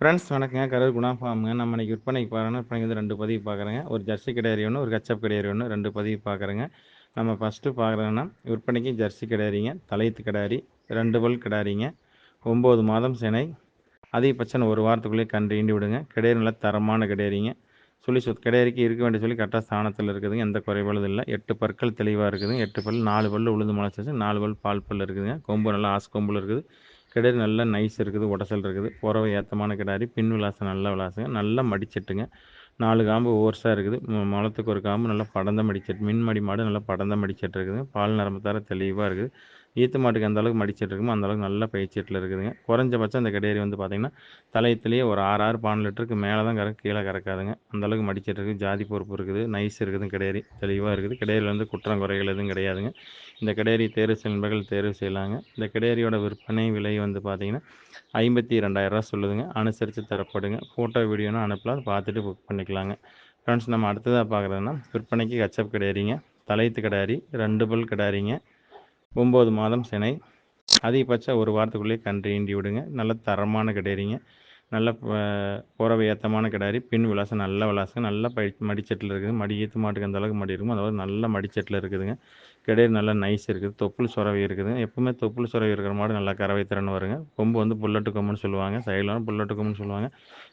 Friends வணக்கங்க. கரூர் குணா ஃபார்முங்க நம்ம இன்றைக்கி விற்பனைக்கு பார்க்கணும் விற்பனைக்கு வந்து ரெண்டு பதிவு பார்க்குறேங்க. ஒரு ஜெர்சி கிடையாது ஒன்று ஒரு கச்சப் கிடையாது ஒன்று ரெண்டு பதிவு பார்க்குறேங்க. நம்ம ஃபஸ்ட்டு பார்க்குறோன்னா விற்பனைக்கு ஜெர்சி கிடையாதுங்க தலையத்து கிடாரி ரெண்டு பல் கிடாரிங்க ஒம்பது மாதம் சினை அதிகபட்சம் ஒரு வாரத்துக்குள்ளேயே கன்று ஈண்டி விடுங்க. கிடையாது நல்லா தரமான கிடையாதுங்க சொல்லி சொத் கிடையாதுக்கு இருக்க வேண்டிய சொல்லி கரெக்டாக ஸ்தானத்தில் இருக்குதுங்க. எந்த குறைபாடும் இல்லை. எட்டு பற்கள் தெளிவாக இருக்குதுங்க. எட்டு பல் நாலு பல் உளுந்து முளைச்சி நாலு பல் பால் பல் இருக்குதுங்க. கொம்பு நல்லா ஆசு கொம்பில் இருக்குது. கிடாரி நல்லா நைஸ் இருக்குது உடசல் இருக்குது. புறவை ஏற்றமான கிடாரி பின் விலாசம் நல்ல விலாசங்க. நல்லா மடிச்சட்டுங்க. நாலு காம்பு ஓர்ஸாக இருக்குது. மலத்துக்கு ஒரு காம்பு நல்லா படந்த மடிச்சட்டு. மின்மடி மாடு நல்லா படந்த மடிச்சட்டு இருக்குதுங்க பால் நரம்பு தர தெளிவாக இருக்குது. ஈத்து மாட்டுக்கு அந்த அளவுக்கு மடிச்சிட்டு இருக்குமோ அந்த அளவுக்கு நல்ல பயிற்சிட்டில் இருக்குதுங்க. குறைஞ்சபட்சம் அந்த கிடையாது வந்து பார்த்திங்கன்னா தலையத்துலேயே ஒரு ஆறு ஆறு பான் லிட்டருக்கு மேலே தான் கறக்கு கீழே கறக்காதுங்க. அந்தளவுக்கு மடிச்சிட்டு இருக்குது ஜாதி பொறுப்பு இருக்குது. நைஸ் இருக்குது கிடையாது தெளிவாக இருக்குது. கிடையாது வந்து குற்றம் குறைகள் எதுவும் கிடையாதுங்க. இந்த கிடையரி தேர்வு செல்பர்கள் தேர்வு செய்யலாங்க. இந்த கிடையரியோட விற்பனை விலை வந்து பார்த்திங்கன்னா ஐம்பத்தி ரெண்டாயிரரூவா சொல்லுதுங்க. அனுசரித்து தரப்படுங்க. ஃபோட்டோ வீடியோனா அனுப்பலாம். பார்த்துட்டு புக் பண்ணிக்கலாங்க. ஃப்ரெண்ட்ஸ் நம்ம அடுத்ததாக பார்க்குறதுன்னா விற்பனைக்கு கச்சப் கிடையாரிங்க தலையத்து கிடாரி ரெண்டு பல் கிடாரிங்க ஒம்பது மாதம் சினை. அதிகபட்சம் ஒரு வாரத்துக்குள்ளேயே கன்று ஈண்டி விடுங்க. நல்ல தரமான கிடையிறீங்க. நல்ல புறவை ஏற்றமான கிடாரி பின் விலாசம் நல்ல விலாசம் நல்ல படி மடிச்சட்டில் இருக்குது. மடி ஈத்து மாட்டுக்கு அந்த அளவுக்கு மடி இருக்கும் அதாவது நல்ல மடிச்சட்டில் இருக்குதுங்க. கிடையாது நல்லா நைஸ் இருக்குது. தொப்புள் சுரவை இருக்குது. எப்பவுமே தொப்புள் சுரவை இருக்கிற மாடு நல்லா கறவை திறன் வருங்க. கொம்பு வந்து புல்லட்டு கொம்புன்னு சொல்லுவாங்க. சைடில் புல்லட்டு கொம்புன்னு சொல்லுவாங்க.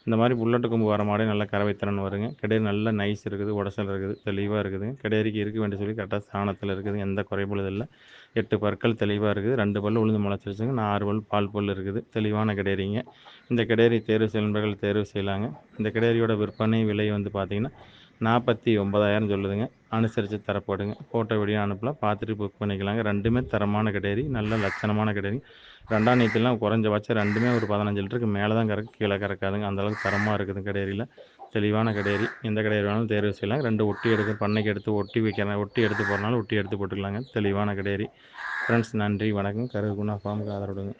இந்த மாதிரி புல்லட்டு கொம்பு வர மாடே நல்லா கறவை திறன் வருங்க. கிடையாது நல்ல நைஸ் இருக்குது. உடசல் இருக்குது. தெளிவாக இருக்குதுங்க கிடையாதுக்கு இருக்க வேண்டிய சொல்லி கரெக்டாக ஸ்தானத்தில் இருக்குது. எந்த குறைபாடும் இல்லை. எட்டு பற்கள் தெளிவாக இருக்குது. ரெண்டு பல் உளுந்து முளைச்சிருச்சுங்க. நான் ஆறு பல் பால் பல் இருக்குது. தெளிவான கிடையாதுங்க இந்த கிடையாது தேர்வு செயல்பர்கள் தேர்வு செய்யலாங்க. இந்த கிடையாரியோட விற்பனை விலை வந்து பார்த்திங்கன்னா நாற்பத்தி ஒம்பதாயிரம் சொல்லுதுங்க. அனுசரித்து தரப்படுங்க. ஃபோட்டோ வீடியோ அனுப்பலாம். பார்த்துட்டு புக் பண்ணிக்கலாங்க. ரெண்டுமே தரமான கடையரி நல்ல லட்சணமான கடையரி ரெண்டாம் நீத்திலாம் குறைஞ்சபட்சம் ரெண்டுமே ஒரு பதினஞ்சு லிட்டருக்கு மேலே தான் கறக்கு கீழே கறக்காதுங்க. அந்தளவுக்கு தரமாக இருக்குது கடையரியில் தெளிவான கடையரி எந்த கடையரி வேணாலும் தேர்வு செய்யலாம். ரெண்டு ஒட்டி எடுத்து பண்ணைக்கு எடுத்து ஒட்டி வைக்கிறேன் ஒட்டி எடுத்து போகிறனால ஒட்டி எடுத்து போட்டுக்கலாங்க. தெளிவான கடையரி ஃப்ரெண்ட்ஸ் நன்றி. வணக்கம். கருகுணா ஃபார்முக்கு ஆதரவுடுங்க.